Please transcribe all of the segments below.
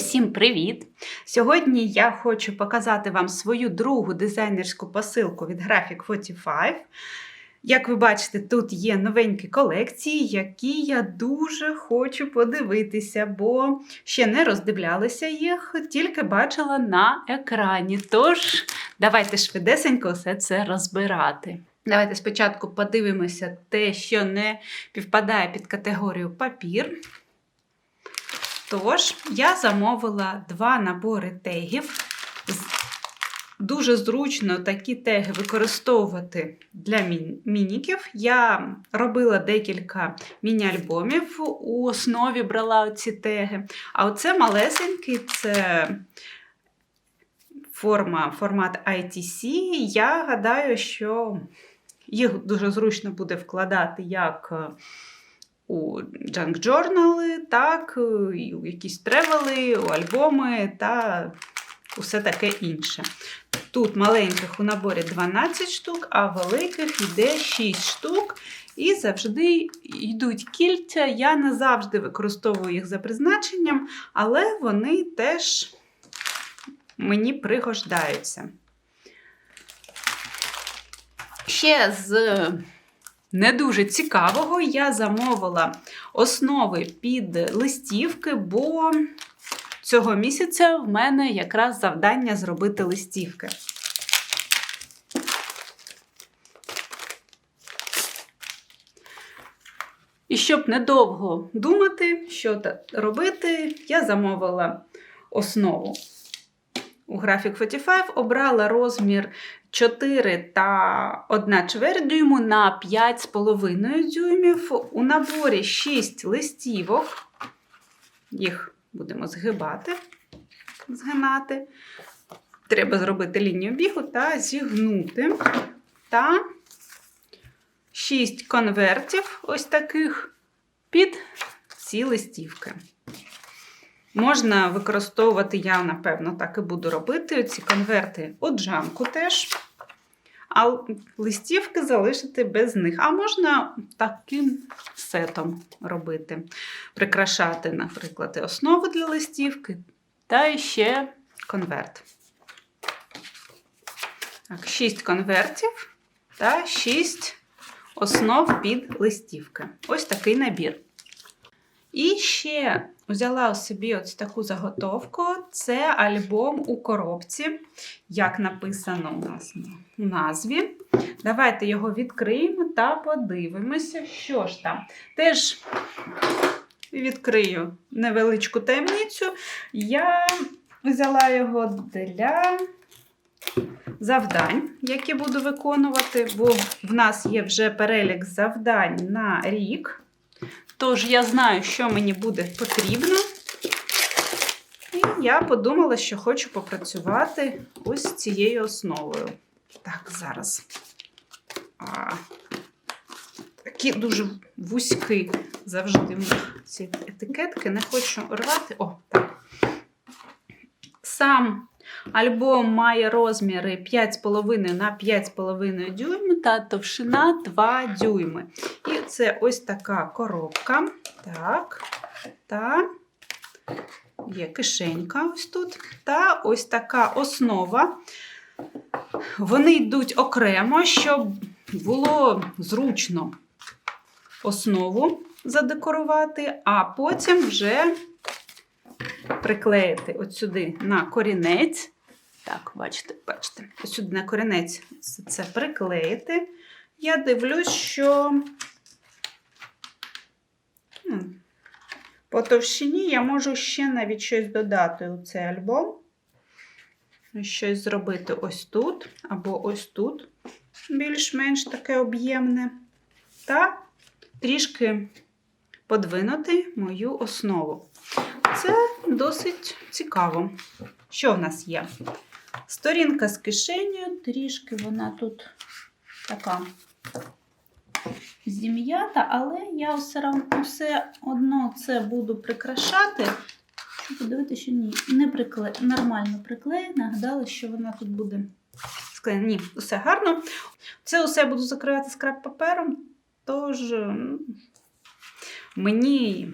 Усім привіт! Сьогодні я хочу показати вам свою другу дизайнерську посилку від Graphic 45. Як ви бачите, тут є новенькі колекції, які я дуже хочу подивитися, бо ще не роздивлялася їх, тільки бачила на екрані. Тож, давайте швидесенько все це розбирати. Давайте спочатку подивимося те, що не підпадає під категорію папір. Тож, я замовила два набори тегів. Дуже зручно такі теги використовувати для мініків. Я робила декілька міні-альбомів, у основі брала ці теги. А оце малесенький це форма, формат ITC. Я гадаю, що їх дуже зручно буде вкладати як е, у junk journal, так, е, і у якісь тревели, у альбоми та усе таке інше. Тут маленьких у наборі 12 штук, а великих йде 6 штук. І завжди йдуть кільця. Я не завжди використовую їх за призначенням, але вони теж мені пригождаються. Ще з не дуже цікавого я замовила основи під листівки, бо цього місяця в мене якраз завдання зробити листівки. І щоб недовго думати, що робити, я замовила основу. У Graphic 45 обрала розмір 4 та 1 чверть дюйму на 5,5 дюймів. У наборі 6 листівок. Їх будемо згибати, згинати. Треба зробити лінію бігу та зігнути. Та 6 конвертів, ось таких, під ці листівки. Можна використовувати, я, напевно, так і буду робити. Ці конверти у джамку теж. А листівки залишити без них. А можна таким сетом робити. Прикрашати, наприклад, основу для листівки, та ще конверт. Так, 6 конвертів та 6 основ під листівки. Ось такий набір. І ще взяла собі ось таку заготовку. Це альбом у коробці, як написано у нас у назві. Давайте його відкриємо та подивимося, що ж там. Теж відкрию невеличку таємницю. Я взяла його для завдань, які буду виконувати, бо в нас є вже перелік завдань на рік. Тож я знаю, що мені буде потрібно. І я подумала, що хочу попрацювати ось цією основою. Так, зараз. А, такі дуже вузькі завжди ці етикетки. Не хочу рвати. О, так. Сам альбом має розміри 5,5 на 5,5 дюйми та товщина 2 дюйми. І це ось така коробка. Так, та є кишенька ось тут. Та ось така основа. Вони йдуть окремо, щоб було зручно основу задекорувати, а потім вже приклеїти от сюди на корінець. Так, бачите, бачите, ось сюди на корінець це приклеїти. Я дивлюсь, що по товщині я можу ще навіть щось додати у цей альбом. Щось зробити ось тут, або ось тут, більш-менш таке об'ємне. Та трішки подвинути мою основу. Це досить цікаво. Що в нас є? Сторінка з кишенею, трішки вона тут така зім'ята, але я все, одно це буду прикрашати. Подивитися, що ні, не прикле... нормально приклеєна. Гадала, що вона тут буде склеєна. Ні, все гарно. Це усе буду закривати скраб папером, тож мені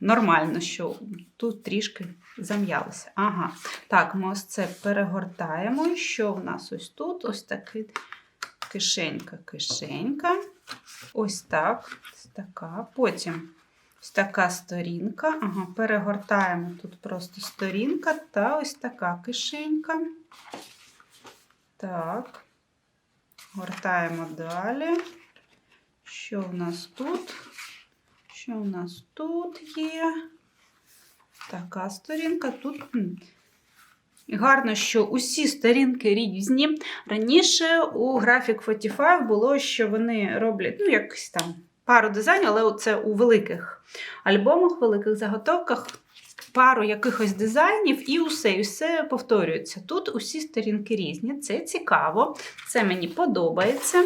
нормально, що тут трішки зам'ялося. Ага. Так, ми ось це перегортаємо. Що в нас ось тут? Ось такий кишенька, кишенька. Ось так. Ось така. Потім ось така сторінка. Ага, перегортаємо тут просто сторінка та ось така кишенька. Так. Гортаємо далі. Що в нас тут? Що в нас тут є? Така сторінка. Тут гарно, що усі сторінки різні. Раніше у Graphic 45 було, що вони роблять, ну, якось там пару дизайнів, але це у великих альбомах, великих заготовках. Пару якихось дизайнів і усе, і все повторюється. Тут усі сторінки різні. Це цікаво, це мені подобається.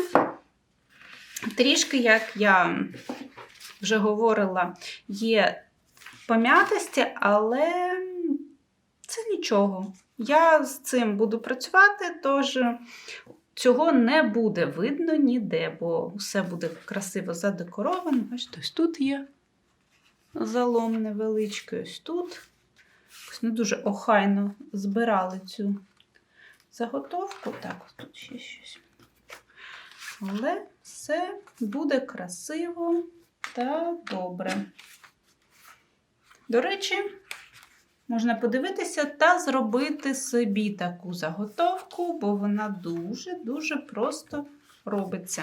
Трішки, як я вже говорила, є пом'ятості, але це нічого. Я з цим буду працювати, тож цього не буде видно ніде, бо все буде красиво задекоровано. Бачите, ось тут є залом невеличкий, ось тут. Ось не дуже охайно збирали цю заготовку. Так, тут ще щось. Але все буде красиво та добре. До речі, можна подивитися та зробити собі таку заготовку, бо вона дуже-дуже просто робиться.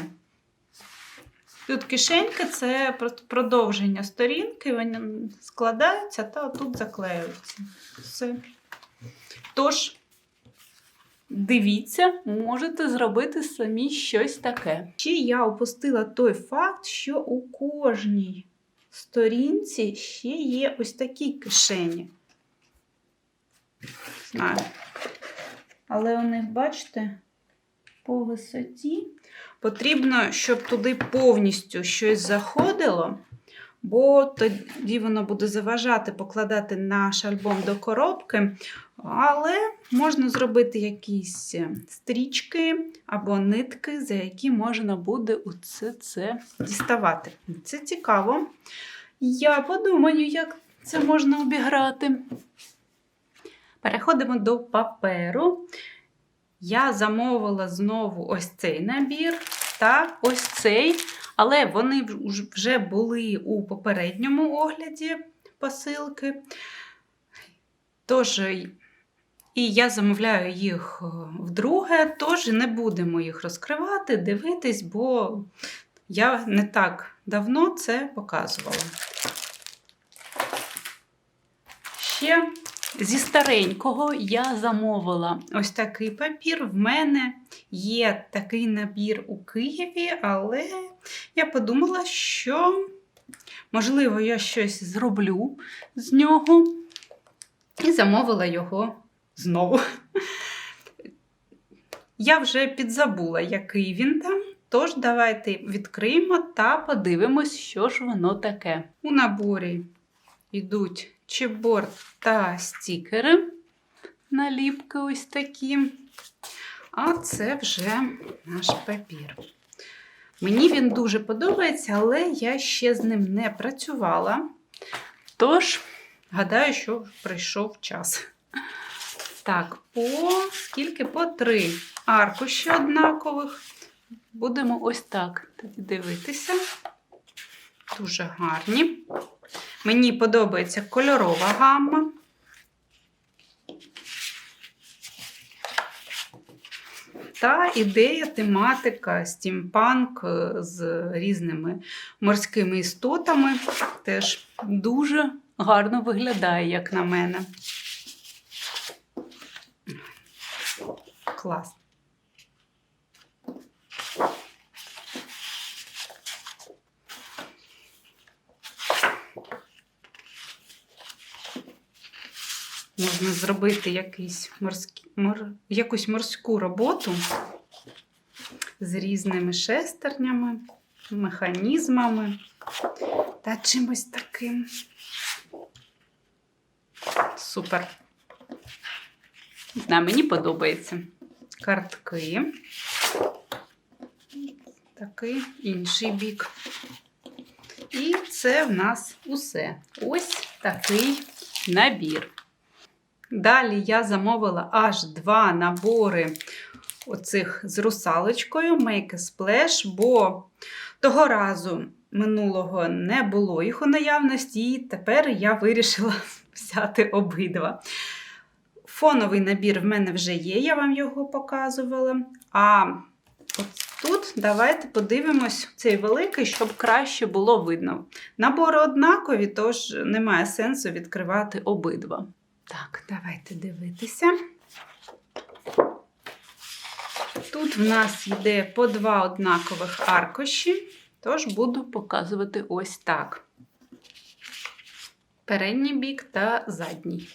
Тут кишенька це продовження сторінки, вони складаються та тут заклеюються. Все. Тож, дивіться, можете зробити самі щось таке. Ще я опустила той факт, що у кожній сторінці ще є ось такі кишені. Знаю. Але у них, бачите, по висоті потрібно, щоб туди повністю щось заходило, бо тоді воно буде заважати покладати наш альбом до коробки. Але можна зробити якісь стрічки або нитки, за які можна буде оце це діставати. Це цікаво. Я подумаю, як це можна обіграти. Переходимо до паперу. Я замовила знову ось цей набір та ось цей, але вони вже були у попередньому огляді посилки. Тож, і я замовляю їх вдруге, тож не будемо їх розкривати, дивитись, бо я не так давно це показувала. Ще зі старенького я замовила ось такий папір. В мене є такий набір у Києві, але я подумала, що, можливо, я щось зроблю з нього і замовила його знову. Я вже підзабула, який він там. Тож, давайте відкриємо та подивимось, що ж воно таке. У наборі йдуть чеборд та стікери, наліпки ось такі. А це вже наш папір. Мені він дуже подобається, але я ще з ним не працювала. Тож, гадаю, що прийшов час. Так, по скільки? По три аркуші однакових. Будемо ось так дивитися. Дуже гарні. Мені подобається кольорова гамма. Та ідея, тематика, стімпанк з різними морськими істотами теж дуже гарно виглядає, як на мене. Клас. Можна зробити якийсь морський, мор, якусь морську роботу з різними шестернями, механізмами та чимось таким. Супер. Да, мені подобається. Картки. Такий інший бік. І це в нас усе. Ось такий набір. Далі я замовила аж два набори оцих з русалочкою Make a Splash, бо того разу минулого не було їх у наявності, і тепер я вирішила взяти обидва. Фоновий набір в мене вже є, я вам його показувала. А от тут давайте подивимось цей великий, щоб краще було видно. Набори однакові, тож немає сенсу відкривати обидва. Так, давайте дивитися. Тут в нас йде по два однакових аркуші, тож буду показувати ось так. Передній бік та задній.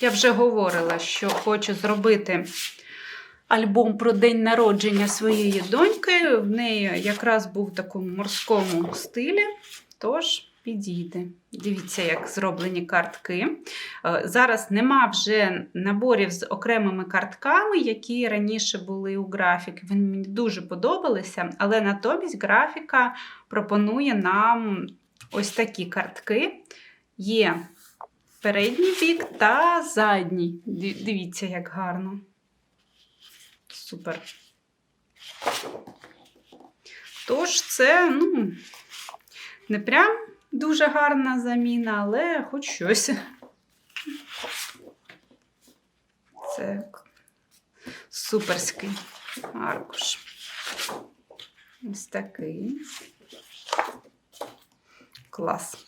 Я вже говорила, що хочу зробити альбом про день народження своєї доньки. В неї якраз був в такому морському стилі, тож підійде. Дивіться, як зроблені картки. Е, Зараз нема вже наборів з окремими картками, які раніше були у графік. Вони мені дуже подобалися, але натомість графіка пропонує нам ось такі картки. Є передній бік та задній. Дивіться, як гарно. Супер. Тож, це, ну, не прям дуже гарна заміна, але хоч щось. Це суперський аркуш. Ось такий. Клас.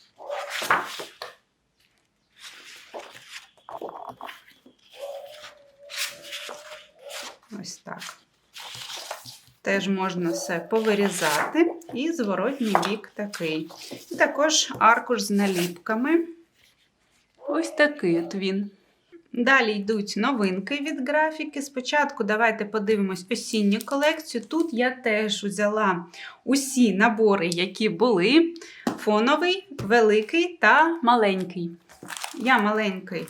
Ось так. Теж можна все повирізати, і зворотній бік такий. І також аркуш з наліпками. Ось такий от він. Далі йдуть новинки від графіки. Спочатку давайте подивимось осінню колекцію. Тут я теж взяла усі набори, які були: фоновий, великий та маленький. Я маленький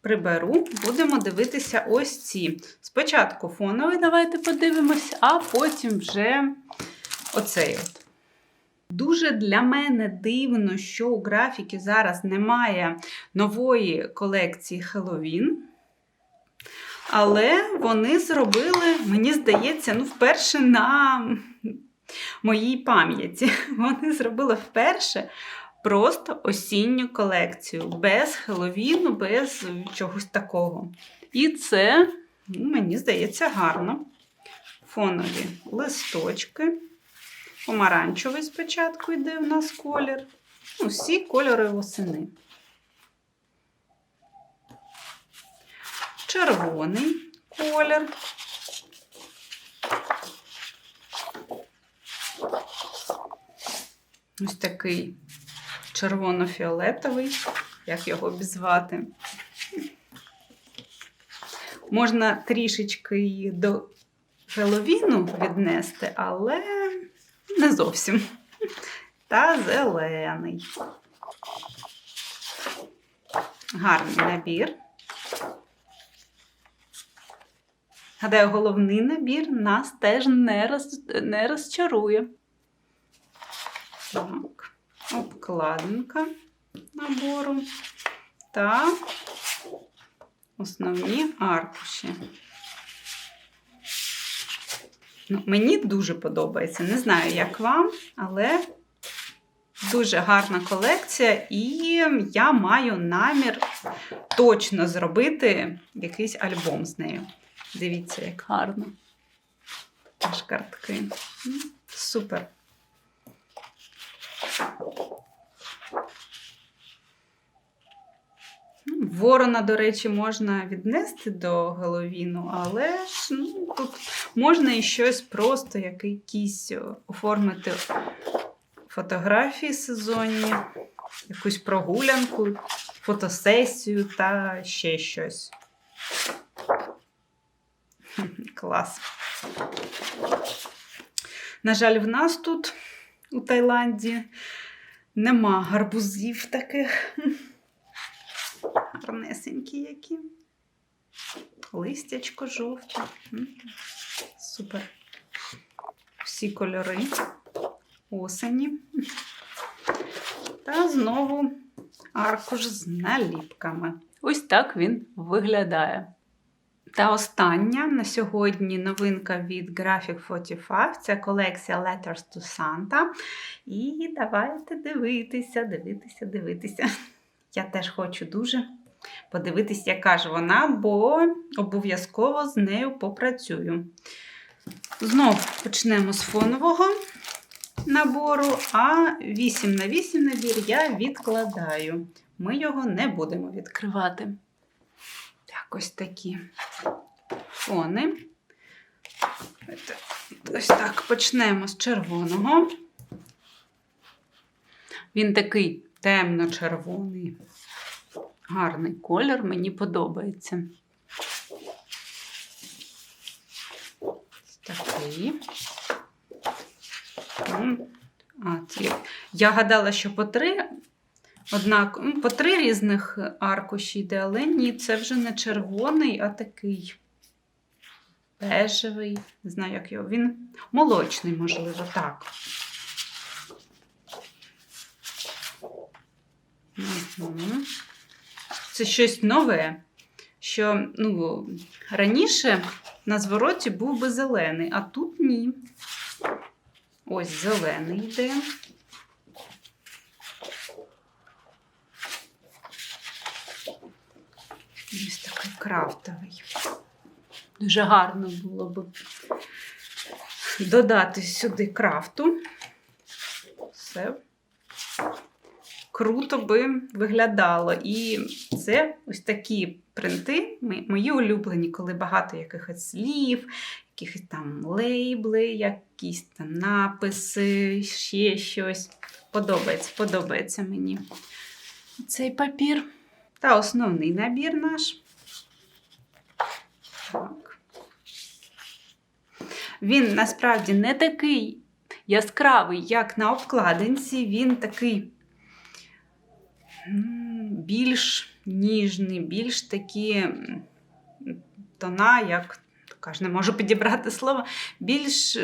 приберу, будемо дивитися ось ці. Спочатку фоновий, давайте подивимось, а потім вже оцей от. Дуже для мене дивно, що у графіки зараз немає нової колекції Хеллоуін. Але вони зробили, мені здається, ну, вперше на моїй пам'яті. Вони зробили вперше просто осінню колекцію, без Хеллоуіну, без чогось такого. І це, ну, мені здається, гарно. Фонові листочки. Помаранчевий спочатку йде в нас колір. Всі кольори восени. Червоний колір. Ось такий червоно-фіолетовий, як його обізвати. Можна трішечки до Геловіну віднести, але не зовсім. Та зелений. Гарний набір. Гадаю, головний набір нас теж не, роз... не розчарує. Так, обкладинка набору та основні аркуші. Мені дуже подобається. Не знаю, як вам, але дуже гарна колекція, і я маю намір точно зробити якийсь альбом з нею. Дивіться, як гарно. Аж картки. Супер. Ворона, до речі, можна віднести до Геловіну, але ж ну, тут можна і щось просто, якийсь оформити фотографії сезонні, якусь прогулянку, фотосесію та ще щось. Клас. На жаль, в нас тут у Таїланді нема гарбузів таких. Гарнесенькі які. Листячко жовте. Супер. Всі кольори. осені. Та знову аркуш з наліпками. Ось так він виглядає. Та остання на сьогодні новинка від Graphic 45 це колекція Letters to Santa. І давайте дивитися, дивитися, дивитися. Я теж хочу дуже подивитись, яка ж вона, бо обов'язково з нею попрацюю. Знову почнемо з фонового набору, а 8 на 8 набір я відкладаю. Ми його не будемо відкривати. Якось такі фони. Ось так почнемо з червоного. Він такий темно-червоний. Гарний колір, мені подобається. Такий. А. Я гадала, що по три, однак, по три різних аркуші йде, але ні, це вже не червоний, а такий бежевий. Не знаю, як його. Він молочний, можливо, так. Угу. Це щось нове, що ну, раніше на звороті був би зелений, а тут ні. Ось зелений йде. Ось такий крафтовий. Дуже гарно було б додати сюди крафту. Все круто би виглядало. І це ось такі принти, мої улюблені, коли багато якихось слів, якихось там лейбли, якісь там написи, ще щось. Подобається, подобається мені цей папір. Та основний набір наш. Так. Він насправді не такий яскравий, як на обкладинці, він такий більш ніжний, більш такі тона, як каже, не можу підібрати слово, більш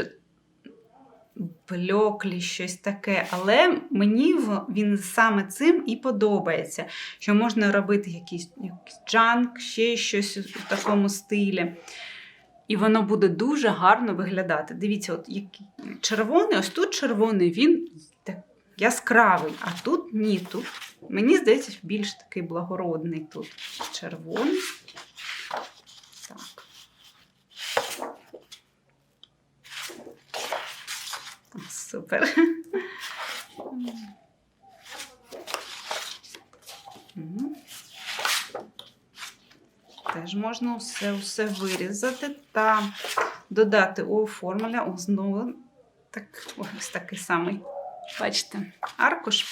блеклі, щось таке. Але мені він саме цим і подобається, що можна робити якийсь, якийсь джанк, ще щось у такому стилі. І воно буде дуже гарно виглядати. Дивіться, от який червоний, ось тут червоний, він яскравий, а тут ні. Тут, Мені здається, більш такий благородний тут червоний. Так. Супер. Теж можна все все вирізати та додати у оформлення. знову так, ось такий самий. Бачите, аркуш,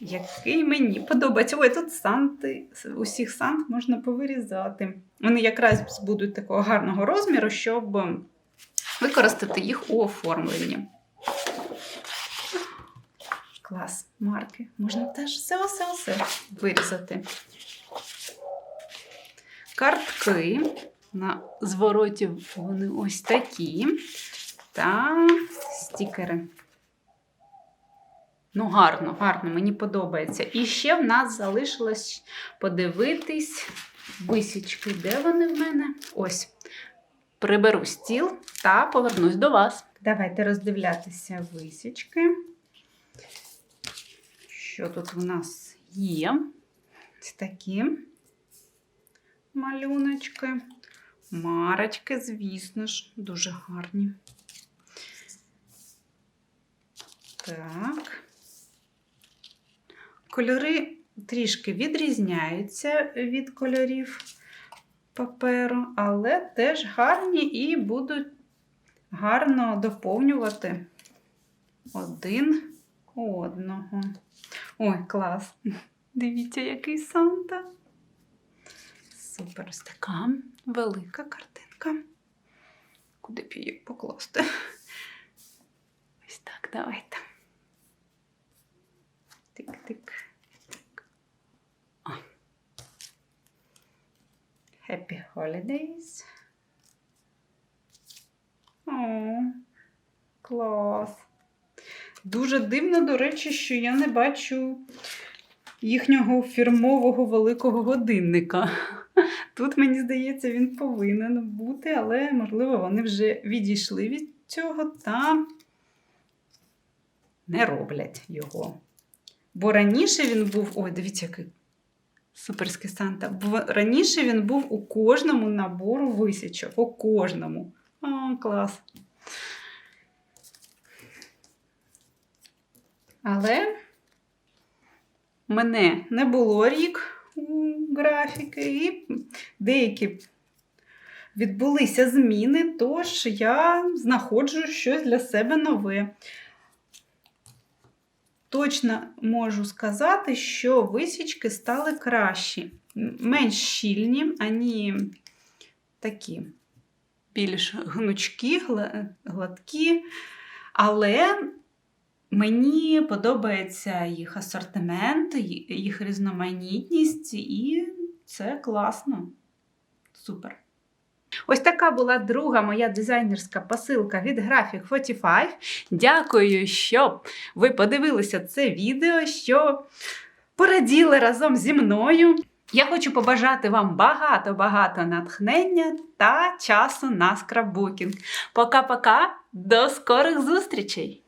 який мені подобається. Ой, тут санти, усіх сант можна повирізати. Вони якраз будуть такого гарного розміру, щоб використати їх у оформленні. Клас, марки. Можна теж все-все-все вирізати. Картки на звороті вони ось такі. Та стікери. Ну, гарно, гарно, мені подобається. І ще в нас залишилось подивитись висічки. Де вони в мене? Ось. Приберу стіл та повернусь до вас. Давайте роздивлятися висічки. Що тут у нас є? Ось такі малюночки. Марочки, звісно ж, дуже гарні. Так. Кольори трішки відрізняються від кольорів паперу, але теж гарні і будуть гарно доповнювати один одного. Ой, клас! Дивіться, який Санта. Супер, ось така велика картинка. Куди б її покласти? Ось так, давайте. Тик-тик. Happy Holidays. О, клас. Дуже дивно, до речі, що я не бачу їхнього фірмового великого годинника. Тут, мені здається, він повинен бути, але, можливо, вони вже відійшли від цього та не роблять його. Бо раніше він був. Ой, дивіться, який суперський Санта. Бо раніше він був у кожному набору висічок. У кожному. О, клас. Але мене не було рік у графіки, і деякі відбулися зміни, тож я знаходжу щось для себе нове. Точно можу сказати, що висічки стали кращі, менш щільні, ані такі більш гнучкі, гладкі. Але мені подобається їх асортимент, їх різноманітність, і це класно. Супер. Ось така була друга моя дизайнерська посилка від Graphic 45. Дякую, що ви подивилися це відео, що пораділи разом зі мною. Я хочу побажати вам багато-багато натхнення та часу на скраббукінг. Пока-пока, до скорих зустрічей!